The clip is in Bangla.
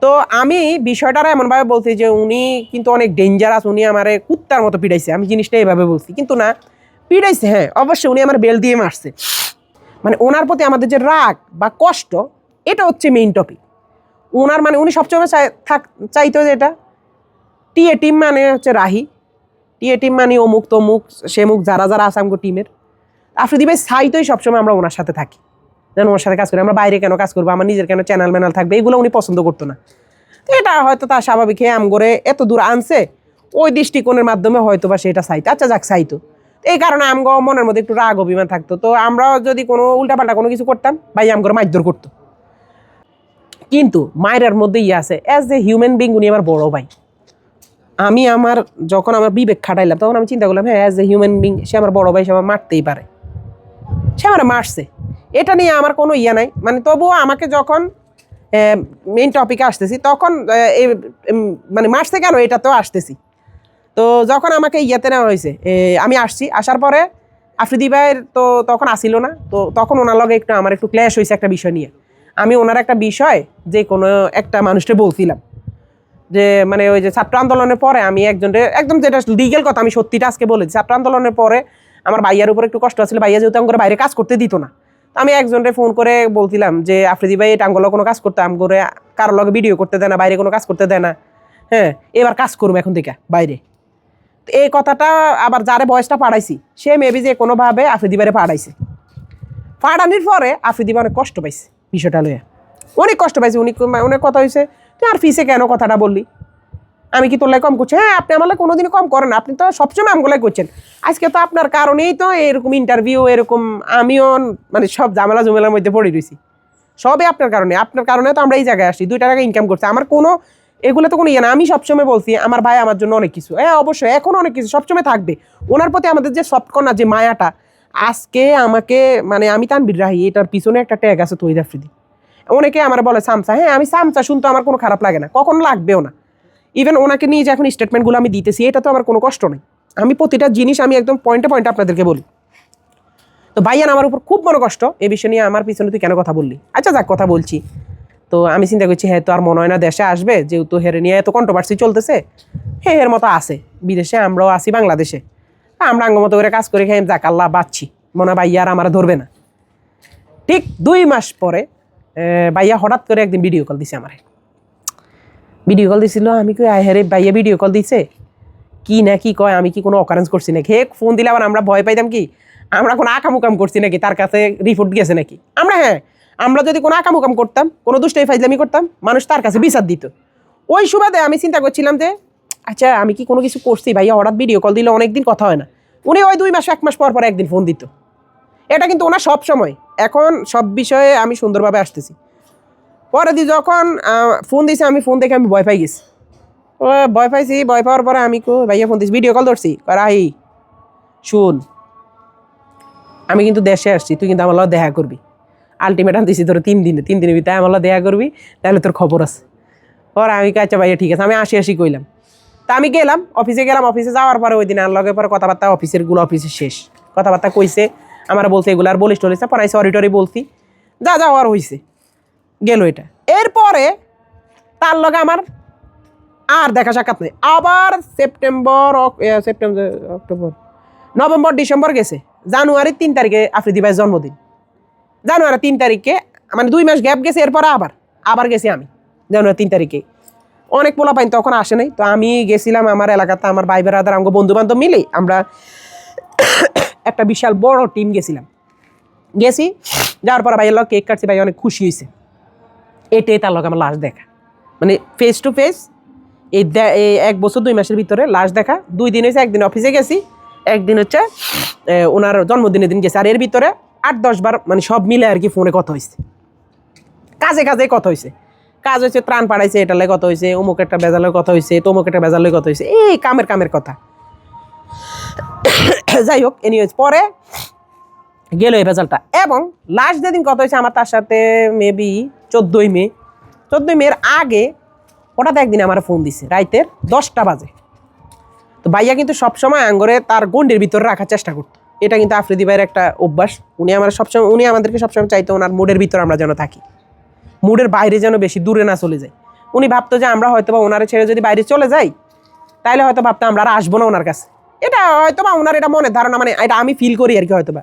তো আমি বিষয়টা এমনভাবে বলছি যে উনি কিন্তু অনেক ডেঞ্জারাস উনি আমার কুত্তার মতো পিড়াইছে। আমি জিনিসটা এইভাবে বলছি। কিন্তু না, পিড়াইছে হ্যাঁ অবশ্যই উনি আমার বেল দিয়ে মারছে। মানে ওনার প্রতি আমাদের যে রাগ বা কষ্ট, এটা হচ্ছে মেইন টপিক ওনার মানে উনি চাই- থাক চাইতো যে এটা। টিএ টিম মানে হচ্ছে রাহি। টিএ টিম মানে অমুক তমুক, সেমুক, যারা যারা আছে আমগো টিমের। আফ্রিদি ভাই চাইতোই সবসময় আমরা ওনার সাথে থাকি। যেন ওনার সাথে কাজ করি। আমরা বাইরে কেন কাজ করব? আমার নিজের কেন চ্যানেল ম্যানেল থাকবে? এগুলো উনি পছন্দ করতো না। তো এটা হয়তো তার স্বাভাবিক হ্যাঁ আম করে এত দূর আনছে, ওই দৃষ্টিকোণের মাধ্যমে হয়তো বা সেটা চাইতো। আচ্ছা যাক, চাইতো। এই কারণে আমগো মনের মধ্যে একটু রাগ, অভিমান থাকতো। তো আমরাও যদি কোনো উল্টাপাল্টা কোনো কিছু করতাম, ভাই আমগরে মারধর করতো। কিন্তু মায়ের মধ্যে ইয়ে আছে অ্যাজ এ হিউম্যান বিং উনি আমার বড় ভাই। আমি আমার যখন আমার বিবেক খাটাইলাম, তখন আমি চিন্তা করলাম হ্যাঁ অ্যাজ এ হিউম্যান বিং সে আমার বড় ভাই, সে আমার মারতেই পারে। সে আমার মারছে। এটা নিয়ে আমার কোনো ইয়ে নাই। মানে তবুও আমাকে যখন মেইন টপিকে আসতেছি, তখন মানে মারছে কেন এটা তো আসতেছি। তো যখন আমাকে ইয়েতে নেওয়া হয়েছে আমি আসছি, আসার পরে আফ্রিদি ভাইয়ের তো তখন আসিল না, তো তখন ওনার লগে একটু আমার একটু ক্ল্যাশ হয়েছে একটা বিষয় নিয়ে। আমি ওনার একটা বিষয় যে কোনো একটা মানুষকে বলছিলাম। যে মানে ওই যে ছাত্র আন্দোলনের পরে আমি একজন একদম যেটা লিগেল কথা, আমি সত্যিটা আজকে বলেছি, ছাত্র আন্দোলনের পরে আমার ভাইয়ার উপর একটু কষ্ট আছিল, ভাইয়া যেহেতু আমার বাইরে কাজ করতে দিত না। আমি একজনকে ফোন করে বলছিলাম যে, আফ্রিদি ভাই, এটা আঙ্গলো কোনো কাজ করতে করে কারোর লগে ভিডিও করতে দেয় না, বাইরে কোনো কাজ করতে দেয় না। হ্যাঁ এবার কাজ করব এখন থেকে, বাইরে। এই কথাটা আবার যারে বয়সটা পাঠাইছি সে মেবি যে কোনোভাবে আফ্রিদি বাইরে পাঠাইছে পাঠানির পরে আফ্রিদি অনেক কষ্ট পাইছে বিষয়টা লইয়া। অনেক কষ্ট পাইছে, উনি অনেক কথা হয়েছে তুই আর ফিসে কেন কথাটা বললি? আমি কি তোর লাই কম করছি? হ্যাঁ আপনি আমার কোনোদিনই কম করেন আপনি তো সবসময় আমগুলাই করছেন। আজকে তো আপনার কারণেই তো এরকম ইন্টারভিউ এরকম আমিও মানে সব ঝামেলা জমেলার মধ্যে পড়ে রয়েছি সবই আপনার কারণে। আপনার কারণে তো আমরা এই জায়গায় আসছি। দুই টাকা ইনকাম করছি। আমার কোনো, এগুলো তো কোনো ইয়ে না। আমি সবসময় বলছি, আমার ভাই আমার জন্য অনেক কিছু। হ্যাঁ অবশ্যই, এখন অনেক কিছু, সবসময় থাকবে। ওনার প্রতি আমাদের যে সফটকর্নার যে মায়াটা, আজকে আমাকে মানে আমি তানবির রাহি, এটার পিছনে একটা ট্যাগ আছে তৈরি অনেকে আমার বলে, সামসা হ্যাঁ আমি সামসা, শুনতে আমার কোনো খারাপ লাগে না। কখনো লাগবেও না। ইভেন ওনাকে নিয়ে যে এখন স্টেটমেন্টগুলো আমি দিতেছি, এটা তো আমার কোনো কষ্ট নেই। আমি প্রতিটা জিনিস আমি একদম পয়েন্টে পয়েন্টে আপনাদেরকে বলি। তো ভাইয়ান আমার উপর খুব মনে কষ্ট, এ বিষয় নিয়ে আমার পিছনে তুই কেন কথা বললি? আচ্ছা যাক, কথা বলছি। তো আমি চিন্তা করছি হ্যাঁ তো আর মনে হয় না দেশে আসবে, যেহেতু হেরে নিয়ে এত কন্ট্রোভার্সি চলতেছে। হ্যাঁ এর মতো আছে, বিদেশে আমরাও আছি বাংলাদেশে। আমরা আঙ্গ মতো করে কাজ করে খেয়ে যাক, আল্লাহ বাচ্ছি। মনে হয় আর আমার ধরবে না। ঠিক দুই মাস পরে ভাইয়া হঠাৎ করে একদিন ভিডিও কল দিছে আমার। ভিডিও কল দিছিল, আমি কই, আয় হেরে ভাইয়া ভিডিও কল দিছে? কি না, কি কয়, আমি কি কোনো অকারেন্স করছি নাকি? হে ফোন দিলে আবার আমরা ভয় পাইতাম কি? আমরা কোনো আকামুকাম করছি নাকি? তার কাছে রিপোর্ট গেছে নাকি? আমরা হ্যাঁ আমরা যদি কোনো আকামুকাম করতাম, কোনো দুষ্টাই ফাইজলামি করতাম, মানুষ তার কাছে বিচার দিত। ওই সুবাদে আমি চিন্তা করছিলাম যে আচ্ছা আমি কি কোনো কিছু করছি ভাইয়া? হঠাৎ ভিডিও কল দিলে অনেকদিন কথা হয় না। উনি ওই দুই মাস, এক মাস পর পর একদিন ফোন দিত। এটা কিন্তু ওনার সব সময়। এখন সব বিষয়ে আমি সুন্দরভাবে আসতেছি। পরে দি যখন ফোন দিছে, আমি ফোন দেখে আমি ভয় পাই গেছি। ভয় পাইছি, ভয় পাওয়ার পরে আমি কো ভাইয়া ফোন দিছি ভিডিও কল ধরছি। রাহি, শুন, আমি কিন্তু দেশে আসছি, তুই কিন্তু আমার দেখা করবি। আলটিমেটাম দিছি তোর তিন দিনে, তিন দিনের ভিতরে আমার দেখা করবি, তাহলে তোর খবর আছে। পরে আমি কাছে ভাইয়া, ঠিক আছে। আমি আসি আসি কইলাম। তা আমি গেলাম অফিসে গেলাম অফিসে যাওয়ার পরে ওই দিন আর লগে পরে কথাবার্তা অফিসেরগুলো অফিসে শেষ। কথাবার্তা কইছে, আমার বলছে, এগুলো আর বলিস টলিস পরে সরি টরি বলছি। যা যা, হওয়ার হয়েছে গেল এটা। এরপরে তার লগে আমার আর দেখা সাক্ষাৎ নেই। আবার September September, October, November, December গেছে। জানুয়ারির তিন তারিখে আফ্রিদি ভাইয়ের জন্মদিন। জানুয়ারি তিন তারিখে মানে দুই মাস গ্যাপ গেছে, এরপরে আবার। আবার গেছি আমি জানুয়ারি তিন তারিখে। অনেক পোলা পাইন তখন আসে নাই, তো আমি গেছিলাম আমার এলাকাতে, আমার ভাই বেড়াদার আমার বন্ধু বান্ধব মিলে আমরা একটা বিশাল বড় টিম গেছিলাম। গেছি, যাওয়ার পর লোক কেক কাটছি, ভাই অনেক খুশি হয়েছে এটাই তার লোক আমার লাস্ট দেখা। মানে ফেস টু ফেস এই এক বছর দুই মাসের ভিতরে লাস্ট দেখা। দুই দিন হয়েছে একদিন অফিসে গেছি, একদিন হচ্ছে ওনার জন্মদিনের দিন গেছে। আর এর ভিতরে আট, দশ বার মানে সব মিলে আর কি ফোনে কথা হয়েছে কাজে কাজে কথা হয়েছে কাজ হয়েছে ত্রাণ পাড়াইছে এটা এটালে কথা হয়েছে অমুক একটা বেজালের কথা হয়েছে তমুক একটা বেজালের কথা হয়েছে এই কামের কামের কথা। যাই হোক এনি এনিওয়েজ পরে গেল এই ভেজালটা। এবং লাস্ট যেদিন কথা হয়েছে আমার তার সাথে মেবি চোদ্দোই মে। চোদ্দোই মের আগে হঠাৎ একদিন আমার ফোন দিছে, রাইতের দশটা বাজে। তো ভাইয়া কিন্তু সবসময় আঙ্গরে তার গন্ডির ভিতরে রাখার চেষ্টা করতো। এটা কিন্তু আফ্রিদি ভাইয়ের একটা অভ্যাস। উনি আমার সবসময়, উনি আমাদেরকে সবসময় চাইতো ওনার মুডের ভিতরে আমরা যেন থাকি। মুডের বাইরে যেন বেশি দূরে না চলে যায়। উনি ভাবতো যে আমরা হয়তো বা ওনারে ছেড়ে যদি বাইরে চলে যাই, তাইলে হয়তো ভাবতো আমরা আর আসব না ওনার কাছে। এটা হয়তো বা ওনার এটা মনের ধারণা মানে এটা আমি ফিল করি আর কি হয়তো বা